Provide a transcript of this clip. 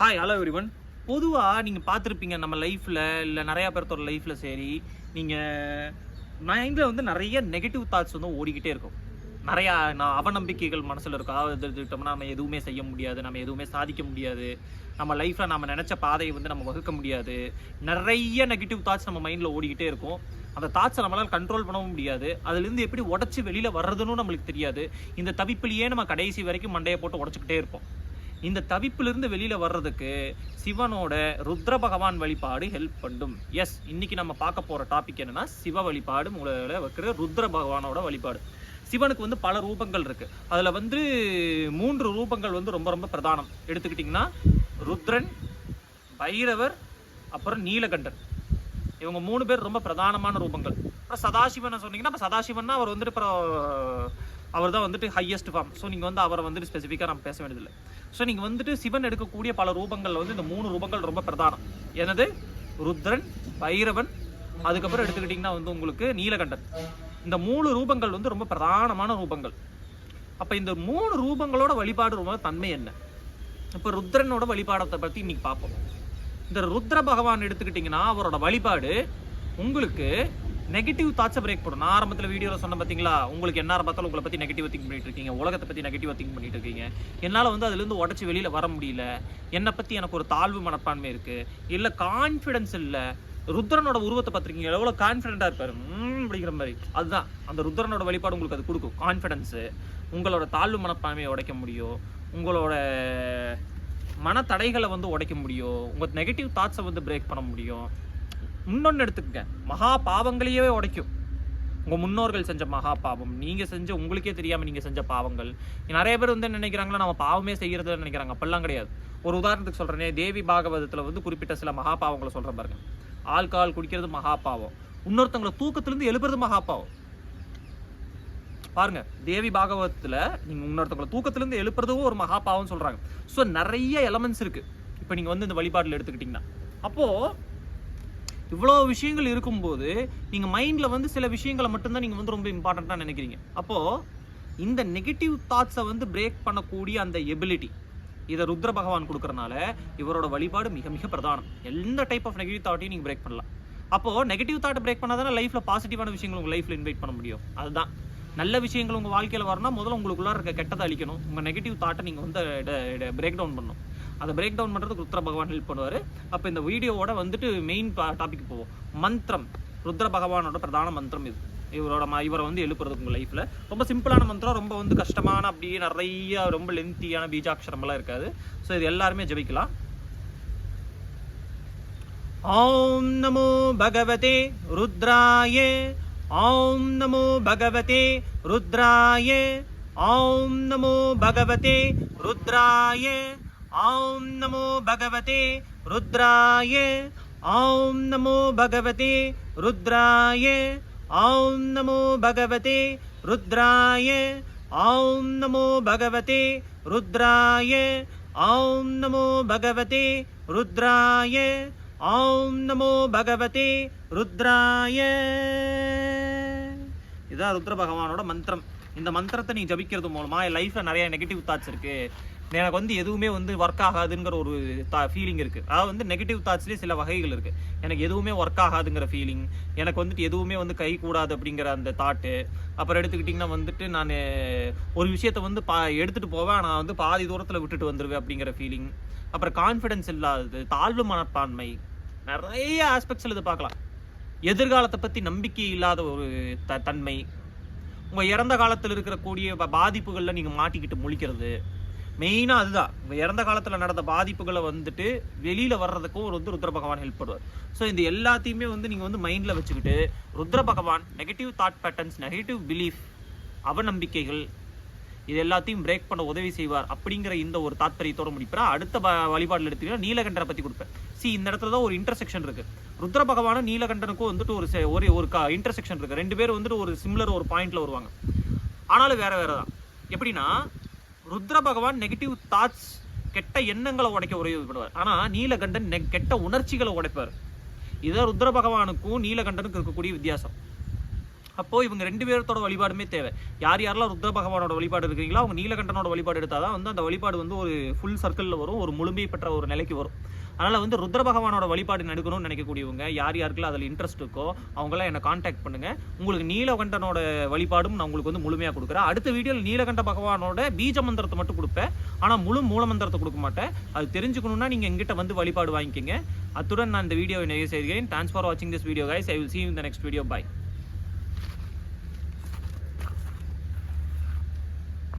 Hi hello every one பொதுவாக நீங்கள் பார்த்துருப்பீங்க நம்ம லைஃப்பில் இல்லை நிறையா பேர்த்தோட லைஃப்பில் சரி நீங்கள் மைண்டில் வந்து நிறைய நெகட்டிவ் தாட்ஸ் வந்து ஓடிக்கிட்டே இருக்கும். நிறையா நான் அவநம்பிக்கைகள் மனசில் இருக்கும். அதாவது எடுத்துக்கிட்டோம்னா நம்ம எதுவுமே செய்ய முடியாது நம்ம எதுவுமே சாதிக்க முடியாது. நம்ம லைஃப்பில் நம்ம நினச்ச பாதையை வந்து நம்ம வகுக்க முடியாது. நிறைய நெகட்டிவ் தாட்ஸ் நம்ம மைண்டில் ஓடிக்கிட்டே இருக்கும். அந்த தாட்ஸை நம்மளால் கண்ட்ரோல் பண்ணவும் முடியாது. அதுலேருந்து எப்படி உடச்சி வெளியில் வர்றதுன்னு நம்மளுக்கு தெரியாது. இந்த தவிப்பிலேயே நம்ம கடைசி வரைக்கும் மண்டையை போட்டு உடச்சிக்கிட்டே இருப்போம். இந்த தவிப்பிலிருந்து வெளியில் வர்றதுக்கு சிவனோட ருத்ர பகவான் வழிபாடு ஹெல்ப் பண்ணும். எஸ் இன்னைக்கு நம்ம பார்க்க போகிற டாபிக் என்னன்னா சிவ வழிபாடு மூலையில வைக்கிற ருத்ர பகவானோட வழிபாடு. சிவனுக்கு வந்து பல ரூபங்கள் இருக்குது அதில் வந்து மூன்று ரூபங்கள் வந்து ரொம்ப ரொம்ப பிரதானம். எடுத்துக்கிட்டிங்கன்னா ருத்ரன் பைரவர் அப்புறம் நீலகண்டன். இவங்க மூணு பேர் ரொம்ப பிரதானமான ரூபங்கள். அப்புறம் சதாசிவனை சொன்னீங்கன்னா இப்போ சதாசிவன்னா அவர் வந்துட்டு அப்புறம் அவர் தான் வந்துட்டு ஹையஸ்ட் ஃபார்ம் ஸோ நீங்கள் வந்து அவரை வந்துட்டு ஸ்பெசிஃபிக்காக நம்ம பேச வேண்டியதில்லை. ஸோ நீங்கள் வந்துட்டு சிவன் எடுக்கக்கூடிய பல ரூபங்கள் வந்து இந்த மூணு ரூபங்கள் ரொம்ப பிரதானம். எனது ருத்ரன் பைரவன் அதுக்கப்புறம் எடுத்துக்கிட்டிங்கன்னா வந்து உங்களுக்கு நீலகண்டன். இந்த மூணு ரூபங்கள் வந்து ரொம்ப பிரதானமான ரூபங்கள். அப்போ இந்த மூணு ரூபங்களோட வழிபாடு ரொம்ப தன்மை என்ன? இப்போ ருத்ரனோட வழிபாடத்தை பற்றி இன்னைக்கு பார்ப்போம். இந்த ருத்ர பகவான் எடுத்துக்கிட்டிங்கன்னா அவரோட வழிபாடு உங்களுக்கு நெகட்டிவ் தாட்ஸை பிரேக் பண்ணும் நான் ஆரம்பத்தில் வீடியோவில் சொன்ன பார்த்தீங்களா உங்களுக்கு என்ன ஆரம்பத்தாலும் உங்களை பற்றி நெகட்டிவ் திங்க் பண்ணிட்டு இருக்கீங்க? உலகத்தை பற்றி நெகட்டிவ் திங்க் பண்ணிட்டு இருக்கீங்க? என்னால் வந்து அதுலேருந்து உடச்சி வெளியில் வர முடியல. என்னை பற்றி எனக்கு ஒரு தாழ்வு மனப்பான்மை இருக்குது இல்லை கான்ஃபிடன்ஸ் இல்லை. ருத்ரனோட உருவத்தை பார்த்துருக்கீங்க. எவ்வளோ கான்ஃபிடென்ட்டாக இருப்பாரு? ம், அப்படிங்கிற மாதிரி. அதுதான். அந்த ருத்ரனோட வழிபாடு உங்களுக்கு அது கொடுக்கும். கான்ஃபிடென்ஸு உங்களோட தாழ்வு மனப்பான்மையை உடைக்க முடியும். உங்களோட மனத்தடைகளை வந்து உடைக்க முடியும். உங்கள் நெகட்டிவ் தாட்ஸை வந்து பிரேக் பண்ண முடியும். இன்னொன்று எடுத்துக்கங்க. மகா பாவங்களையே உடைக்கும். உங்கள் முன்னோர்கள் செஞ்ச மகா பாவம். நீங்கள் செஞ்ச உங்களுக்கே தெரியாமல் நீங்கள் செஞ்ச பாவங்கள். நிறைய பேர் வந்து என்ன நினைக்கிறாங்களா நம்ம பாவமே செய்கிறதுன்னு நினைக்கிறாங்க. அப்படிலாம் கிடையாது. ஒரு உதாரணத்துக்கு சொல்கிறேனே தேவி பாகவதத்தில் வந்து குறிப்பிட்ட சில மகா பாவங்களை சொல்கிறேன் பாருங்க. ஆல்கஹால் குடிக்கிறது மகா பாவம். இன்னொருத்தவங்களை தூக்கத்திலிருந்து எழுப்புறது மகா பாவம். பாருங்க தேவி பாகவத்துல நீங்க இன்னொருத்தவங்களை தூக்கத்திலிருந்து எழுப்புறதும் ஒரு மகா பாவம் சொல்றாங்க. ஸோ நிறைய எலமெண்ட்ஸ் இருக்கு. இப்போ நீங்க வந்து இந்த வழிபாட்டில் எடுத்துக்கிட்டிங்கன்னா. அப்போது இவ்வளோ விஷயங்கள் இருக்கும்போது நீங்கள் மைண்டில் வந்து சில விஷயங்களை மட்டும்தான் நீங்கள் வந்து ரொம்ப இம்பார்ட்டண்ட்டாக நினைக்கிறீங்க. அப்போது இந்த நெகட்டிவ் தாட்ஸை வந்து பிரேக் பண்ணக்கூடிய அந்த எபிலிட்டி இதை ருத்ர பகவான் கொடுக்குறனால இவரோட வழிபாடு மிக மிக பிரதானம். எந்த டைப் ஆஃப் நெகட்டிவ் தாட்டையும் நீங்கள் பிரேக் பண்ணலாம். அப்போ நெகட்டிவ் தாட் பிரேக் பண்ணாதானே லைஃப்பில் பாசிட்டிவான விஷயங்கள் உங்கள் லைஃப்பில் இன்வைட் பண்ண முடியும். அதுதான். நல்ல விஷயங்கள் உங்கள் வாழ்க்கையில் வரணும்னா முதல்ல உங்களுக்குள்ளார இருக்க கெட்டதை அழிக்கணும். உங்கள் நெகட்டிவ் தாட்டை நீங்கள் வந்து பிரேக் டவுன் பண்ணணும். அதை பிரேக் டவுன் பண்ணுறதுக்கு ருத்ர பகவான் ஹெல்ப் பண்ணுவார். அப்போ இந்த வீடியோவோட வந்துட்டு மெயின் டாபிக் போவோம். மந்திரம். ருத்ர பகவானோட பிரதான மந்திரம் இது. இவரோட இவரை வந்து எழுப்புறதுக்கு உங்கள் லைஃப்பில் ரொம்ப சிம்பிளான மந்திரம் ரொம்ப வந்து கஷ்டமான அப்படியே நிறைய ரொம்ப லென்த்தியான பீஜாட்சரமெல்லாம் இருக்காது. ஸோ இது எல்லாருமே ஜபிக்கலாம். ஓம் நமோ பகவதே ருத்ராயே ஓம் நமோ பகவதே ருத்ராயே ஓம் நமோ பகவதே ருத்ராயே. ॐ नमो भगवते रुद्राय ॐ नमो भगवते रुद्राय ॐ नमो भगवते रुद्राय ॐ नमो भगवते रुद्राय ॐ नमो भगवते रुद्राय ॐ नमो भगवते रुद्राय இதுதான் ருத்ர பகவானோட மந்திரம் இந்த மந்திரத்தை நீ ஜபிக்கிறது மூலமா என் லைஃப்ல நிறைய நெகட்டிவ் தாட்ஸ் இருக்கு எனக்கு வந்து எதுவுமே வந்து ஒர்க் ஆகாதுங்கிற ஒரு ஃபீலிங் இருக்கு. அதாவது வந்து நெகட்டிவ் தாட்ஸ்லேயே சில வகைகள் இருக்கு. எனக்கு எதுவுமே ஒர்க் ஆகாதுங்கிற ஃபீலிங் எனக்கு வந்துட்டு எதுவுமே வந்து கை கூடாது அப்படிங்கிற அந்த தாட்டு அப்புறம் எடுத்துக்கிட்டிங்கன்னா வந்துட்டு நான் ஒரு விஷயத்தை வந்து பா எடுத்துகிட்டு போவேன் நான் வந்து பாதி தூரத்தில் விட்டுட்டு வந்துடுவேன் அப்படிங்கிற ஃபீலிங் அப்புறம் கான்ஃபிடென்ஸ் இல்லாதது தாழ்வு மனப்பான்மை. நிறைய ஆஸ்பெக்ட்ஸில் இது பார்க்கலாம். எதிர்காலத்தை பற்றி நம்பிக்கை இல்லாத ஒரு த தன்மை. உங்கள் இறந்த காலத்தில் இருக்கிற கூடிய பாதிப்புகளில் நீங்கள் மாட்டிக்கிட்டு முழிக்கிறது. மெயினாக அதுதான். இறந்த காலத்தில் நடந்த பாதிப்புகளை வந்துட்டு வெளியில் வர்றதுக்கும் ஒரு வந்து ருத்ர பகவான் ஹெல்ப் பண்ணுவார். ஸோ இந்த எல்லாத்தையுமே வந்து நீங்கள் வந்து மைண்டில் வச்சுக்கிட்டு Rudra Bhagavan negative thought patterns negative belief அவநம்பிக்கைகள் இது எல்லாத்தையும் பிரேக் பண்ண உதவி செய்வார் அப்படிங்கிற இந்த ஒரு தாத்பரியத்தோடு முடிப்பேன். அடுத்த வழிபாட்டில் எடுத்தீங்கன்னா நீலகண்டரை பற்றி கொடுப்பேன். சி இந்த இடத்துல தான் ஒரு இன்டர்செக்ஷன் இருக்குது ருத்ர பகவானும் நீலகண்டனுக்கும் வந்துட்டு ஒரு ஒரு ஒரு ஒரு இன்டர்செக்ஷன் இருக்குது ரெண்டு பேரும் வந்துட்டு ஒரு சிம்லர் ஒரு பாயிண்டில் வருவாங்க. ஆனாலும் வேறு வேறு தான் எப்படின்னா ருத்ர பகவான் நெகட்டிவ் தாட்ஸ் கெட்ட எண்ணங்களை உடைக்க உதவிப்படுவார் ஆனால் நீலகண்டன் கெட்ட உணர்ச்சிகளை உடைப்பார். இதான் ருத்ர பகவானுக்கும் நீலகண்டனுக்கும் இருக்கக்கூடிய வித்தியாசம். அப்போ இவங்க ரெண்டு பேர்த்தோட வழிபாடுமே தேவை. யார் யாரெல்லாம் ருத்ர பகவானோட வழிபாடு இருக்கிறீங்களோ அவங்க நீலகண்டனோட வழிபாடு எடுத்தால் தான் வந்து அந்த வழிபாடு வந்து ஒரு ஃபுல் சர்க்கிளில் வரும் ஒரு முழுமை பெற்ற ஒரு நிலைக்கு வரும். அதனால் வந்து ருத்ர பகவானோட வழிபாடு நடக்கணும்னு நினைக்கக்கூடியவங்க யார் யாருக்கெல்லாம் அதில் இன்ட்ரெஸ்ட் இருக்கோ அவங்களாம் என்னை காண்டாக்ட் பண்ணுங்கள் உங்களுக்கு நீலகண்டனோட வழிபாடும் நான் உங்களுக்கு வந்து முழுமையாக கொடுக்குறேன். அடுத்த வீடியோவில் நீலகண்ட பகவானோட பீஜ மந்திரத்தை மட்டும் கொடுப்பேன். ஆனால் முழு மூல மந்திரத்தை கொடுக்க மாட்டேன். அது தெரிஞ்சுக்கணும்னா நீங்கள் எங்கிட்ட வந்து வழிபாடு வாங்கிக்கோங்க. அத்துடன் நான் இந்த வீடியோவை நிறைய செய்கிறேன். தேங்க்ஸ் ஃபார் வாட்சிங் this video guys I will see in the next video video.